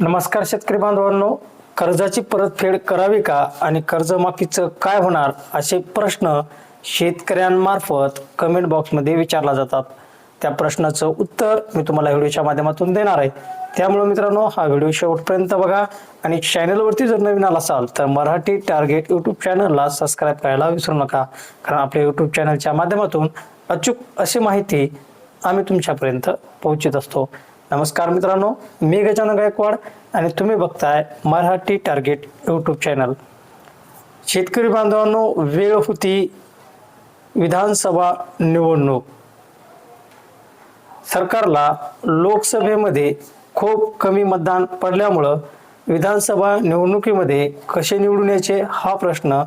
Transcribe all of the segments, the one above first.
नमस्कार शेतकरी बांधवांनो कर्जाची परतफेड करावी का आणि कर्जमाफीचं काय होणार असे प्रश्न शेतकऱ्यांमार्फत कमेंट बॉक्समध्ये विचारला जातात. त्या प्रश्नाचं उत्तर मी तुम्हाला व्हिडिओच्या माध्यमातून देणार आहे. त्यामुळे मित्रांनो हा व्हिडिओ शेवटपर्यंत बघा आणि चॅनलवरती जर नवीन आला असाल तर मराठी टार्गेट यूट्यूब चॅनलला सबस्क्राईब करायला विसरू नका. कारण आपल्या यूट्यूब चॅनलच्या माध्यमातून अचूक अशी माहिती आम्ही तुमच्यापर्यंत पोहोचत असतो. नमस्कार मित्रांनो मी गजानन गायकवाड आणि तुम्ही बघताय मराठी टार्गेट यूट्यूब चॅनल शेतकरी बांधवांनो वेळ होती विधानसभा निवडणूक. सरकारला लोकसभेमध्ये खूप कमी मतदान पडल्यामुळं विधानसभा निवडणुकीमध्ये कसे निवडून यायचे हा प्रश्न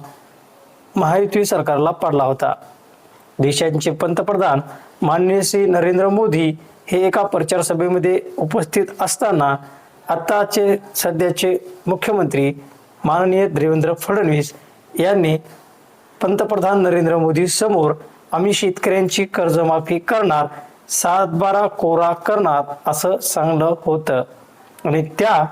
महायुती सरकारला पडला होता. देशांचे पंतप्रधान माननीय श्री नरेंद्र मोदी हे एका प्रचार सभेमध्ये उपस्थित असताना आत्ताचे सध्याचे मुख्यमंत्री माननीय देवेंद्र फडणवीस यांनी पंतप्रधान नरेंद्र मोदी समोर आम्ही शेतकऱ्यांची कर्जमाफी करणार सातबारा कोरा करणार असं सांगलं होतं. आणि त्या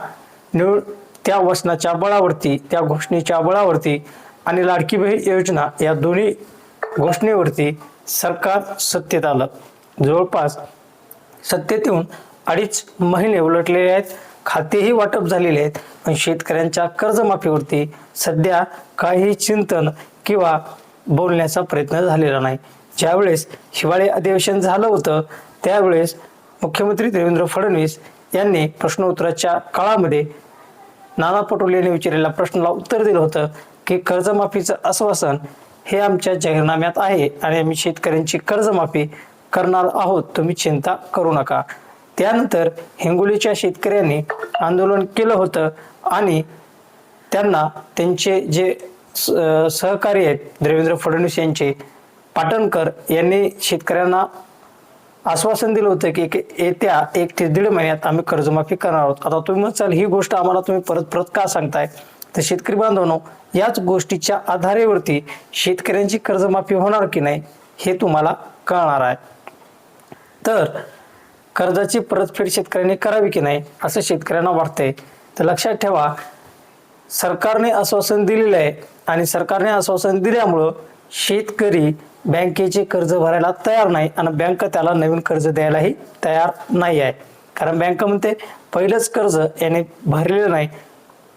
निवड त्या वचनाच्या बळावरती त्या घोषणेच्या बळावरती आणि लाडकी बहीण योजना या दोन्ही घोषणेवरती सरकार सत्तेत आलं. जवळपास सत्तेत येऊन अडीच महिने उलटलेले आहेत. खातेही वाटप झालेले आहेत. पण शेतकऱ्यांच्या कर्जमाफीवरती सध्या काही चिंतन किंवा बोलण्याचा प्रयत्न झालेला नाही. ज्यावेळेस हिवाळी अधिवेशन झालं होतं त्यावेळेस मुख्यमंत्री देवेंद्र फडणवीस यांनी प्रश्नोत्तराच्या काळामध्ये नाना पटोले यांनी विचारलेल्या प्रश्नाला उत्तर दिलं होतं की कर्जमाफीचं आश्वासन हे आमच्या जाहीरनाम्यात आहे आणि आम्ही शेतकऱ्यांची कर्जमाफी करणार आहोत. तुम्ही चिंता करू नका. त्यानंतर हिंगोलीच्या शेतकऱ्यांनी आंदोलन केलं होतं आणि त्यांना त्यांचे जे सहकारी आहेत देवेंद्र फडणवीस यांचे पाटणकर यांनी शेतकऱ्यांना आश्वासन दिलं होतं की की येत्या एक ते दीड महिन्यात आम्ही कर्जमाफी करणार आहोत. आता तुम्ही म्हणाल ही गोष्ट आम्हाला तुम्ही परत परत का सांगताय? तर शेतकरी बांधवांनो याच गोष्टीच्या आधारेवरती शेतकऱ्यांची कर्जमाफी होणार की नाही हे तुम्हाला कळणार आहे. तर कर्जाची परतफेड शेतकऱ्यांनी करावी की नाही असं शेतकऱ्यांना वाटतंय. तर लक्षात ठेवा सरकारने आश्वासन दिलेलं आहे आणि सरकारने आश्वासन दिल्यामुळं शेतकरी बँकेचे कर्ज भरायला तयार नाही आणि बँक त्याला नवीन कर्ज द्यायलाही तयार नाही आहे. कारण बँक म्हणते पहिलंच कर्ज याने भरलेलं नाही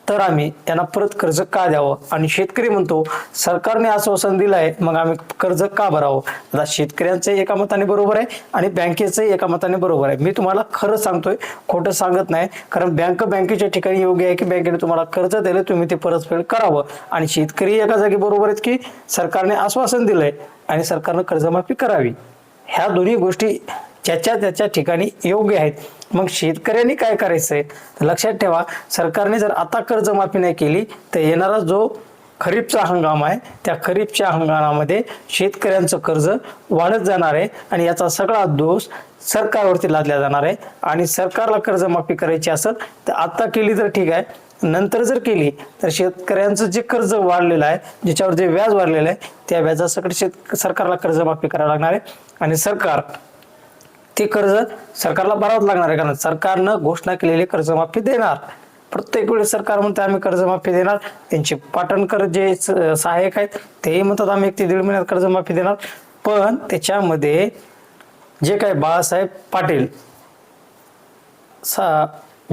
तर आम्ही त्यांना परत कर्ज का द्यावं? आणि शेतकरी म्हणतो सरकारने आश्वासन दिलं आहे मग आम्ही कर्ज का भरावं? आता शेतकऱ्यांचं एका मताने बरोबर आहे आणि बँकेचं एका मताने बरोबर आहे. मी तुम्हाला खरं सांगतोय खोटं सांगत नाही कारण बँक बँकेच्या ठिकाणी योग्य आहे की बँकेने तुम्हाला कर्ज दिलं तुम्ही ते परतफेड करावं. आणि शेतकरी एका जागी बरोबर आहेत की सरकारने आश्वासन दिलंय आणि सरकारनं कर्जमाफी करावी. ह्या दोन्ही गोष्टी ज्याच्या त्याच्या ठिकाणी योग्य आहेत. मग शेतकऱ्यांनी काय करायचंय? तर लक्षात ठेवा सरकारने जर आता कर्जमाफी नाही केली तर येणारा जो खरीपचा हंगाम आहे त्या खरीपच्या हंगामामध्ये शेतकऱ्यांचं कर्ज वाढत जाणार आहे आणि याचा सगळा दोष सरकारवरती लादला जाणार आहे. आणि सरकारला कर्जमाफी करायची असेल तर आता केली तर ठीक आहे. नंतर जर केली तर शेतकऱ्यांचं जे कर्ज वाढलेलं आहे ज्याच्यावर जे व्याज वाढलेलं आहे त्या व्याजासकट शेत सरकारला कर्जमाफी करावी लागणार आहे. आणि सरकार ते कर्ज सरकारला भरावंच लागणार आहे कारण सरकारनं घोषणा केलेली कर्जमाफी देणार. प्रत्येक वेळेस सरकार म्हणते आम्ही कर्जमाफी देणार. त्यांचे पाटणकर जे सहाय्यक आहेत तेही म्हणतात आम्ही एक ते दीड महिन्यात कर्जमाफी देणार. पण त्याच्यामध्ये जे काय बाळासाहेब पाटील सा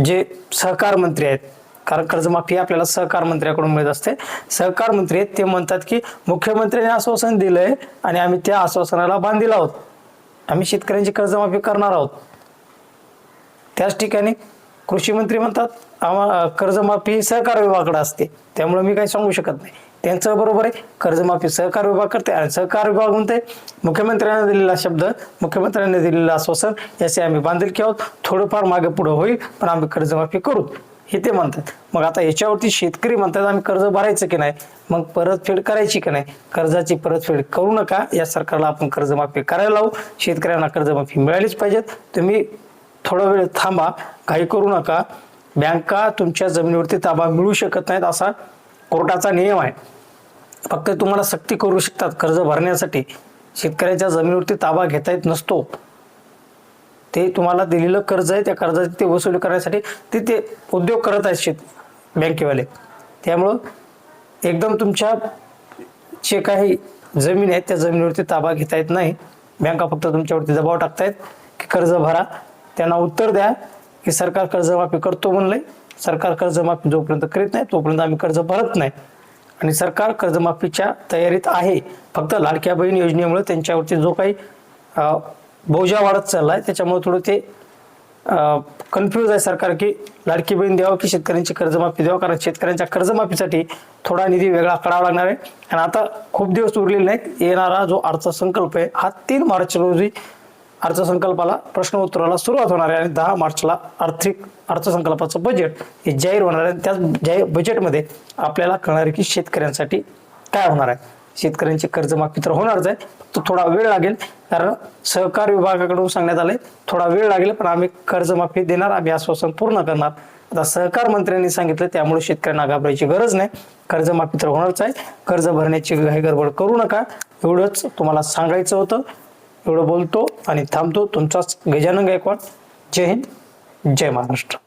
जे सहकार मंत्री आहेत कारण कर्जमाफी आपल्याला सहकार मंत्र्याकडून मिळत असते. सहकार मंत्री आहेत ते म्हणतात की मुख्यमंत्र्यांनी आश्वासन दिलंय आणि आम्ही त्या आश्वासनाला बांधील आहोत. आम्ही शेतकऱ्यांची कर्जमाफी करणार आहोत. त्याच ठिकाणी कृषी मंत्री म्हणतात आम्हा कर्जमाफी सहकार विभागाकडे असते. त्यामुळे मी काही सांगू शकत नाही. त्यांचं बरोबर आहे कर्जमाफी सहकार विभाग करते आणि सहकार विभाग म्हणते मुख्यमंत्र्यांना दिलेला शब्द मुख्यमंत्र्यांनी दिलेलं आश्वासन याचे आम्ही बांधिलकी आहोत. थोडंफार मागे पुढं होईल पण आम्ही कर्जमाफी करू. हे ते म्हणतात. मग आता याच्यावरती शेतकरी म्हणतात आम्ही कर्ज भरायचं की नाही? मग परतफेड करायची की नाही? कर्जाची परतफेड करू नका. या सरकारला आपण कर्जमाफी करायला लावू. शेतकऱ्यांना कर्जमाफी मिळालीच पाहिजेत. तुम्ही थोडा वेळ थांबा. काही करू नका. बँका तुमच्या जमिनीवरती ताबा मिळू शकत नाहीत असा कोर्टाचा नियम आहे. फक्त तुम्हाला सक्ती करू शकतात कर्ज भरण्यासाठी. शेतकऱ्याच्या जमिनीवरती ताबा घेता येत नसतो. ते तुम्हाला दिलेलं कर्ज आहे त्या कर्जाची ते वसुली करण्यासाठी ते ते उद्योग करत आहेत शेत बँकेवाले. त्यामुळं एकदम तुमच्या जे काही जमीन आहेत त्या जमिनीवरती ताबा घेता येत नाही. बँका फक्त तुमच्यावरती दबाव टाकतायत की कर्ज भरा. त्यांना उत्तर द्या की सरकार कर्जमाफी करतो म्हणलंय. सरकार कर्जमाफी जोपर्यंत करीत नाही तोपर्यंत आम्ही कर्ज भरत नाही. आणि सरकार कर्जमाफीच्या तयारीत आहे. फक्त लाडक्या बहीण योजनेमुळे त्यांच्यावरती जो काही भोजा वाढत चाललाय. त्याच्यामुळे थोडं ते कन्फ्यूज आहे सरकार की लाडकी बहीण द्यावं की शेतकऱ्यांची कर्जमाफी द्यावं? कारण शेतकऱ्यांच्या कर्जमाफीसाठी थोडा निधी वेगळा काढावा लागणार आहे. आणि आता खूप दिवस उरलेले नाहीत. येणारा जो अर्थसंकल्प आहे हा तीन मार्च रोजी अर्थसंकल्पाला प्रश्न उत्तराला सुरुवात होणार आहे. आणि दहा मार्चला आर्थिक अर्थसंकल्पाचं बजेट हे जाहीर होणार आहे. आणि त्याच जाहीर बजेटमध्ये आपल्याला कळणार आहे की शेतकऱ्यांसाठी काय होणार आहे. शेतकऱ्यांची कर्जमाफी तर होणारच आहे. फक्त थोडा वेळ लागेल. कारण सहकार विभागाकडून सांगण्यात आलंय थोडा वेळ लागेल पण आम्ही कर्जमाफी देणार आम्ही आश्वासन पूर्ण करणार. आता सहकार मंत्र्यांनी सांगितलं त्यामुळे शेतकऱ्यांना घाबरायची गरज नाही. कर्जमाफी तर होणारच आहे. कर्ज भरण्याची घाई गडबड करू नका. एवढंच तुम्हाला सांगायचं होतं. एवढं बोलतो आणि थांबतो तुमचाच गजानन गायकवाड. जय हिंद. जय महाराष्ट्र.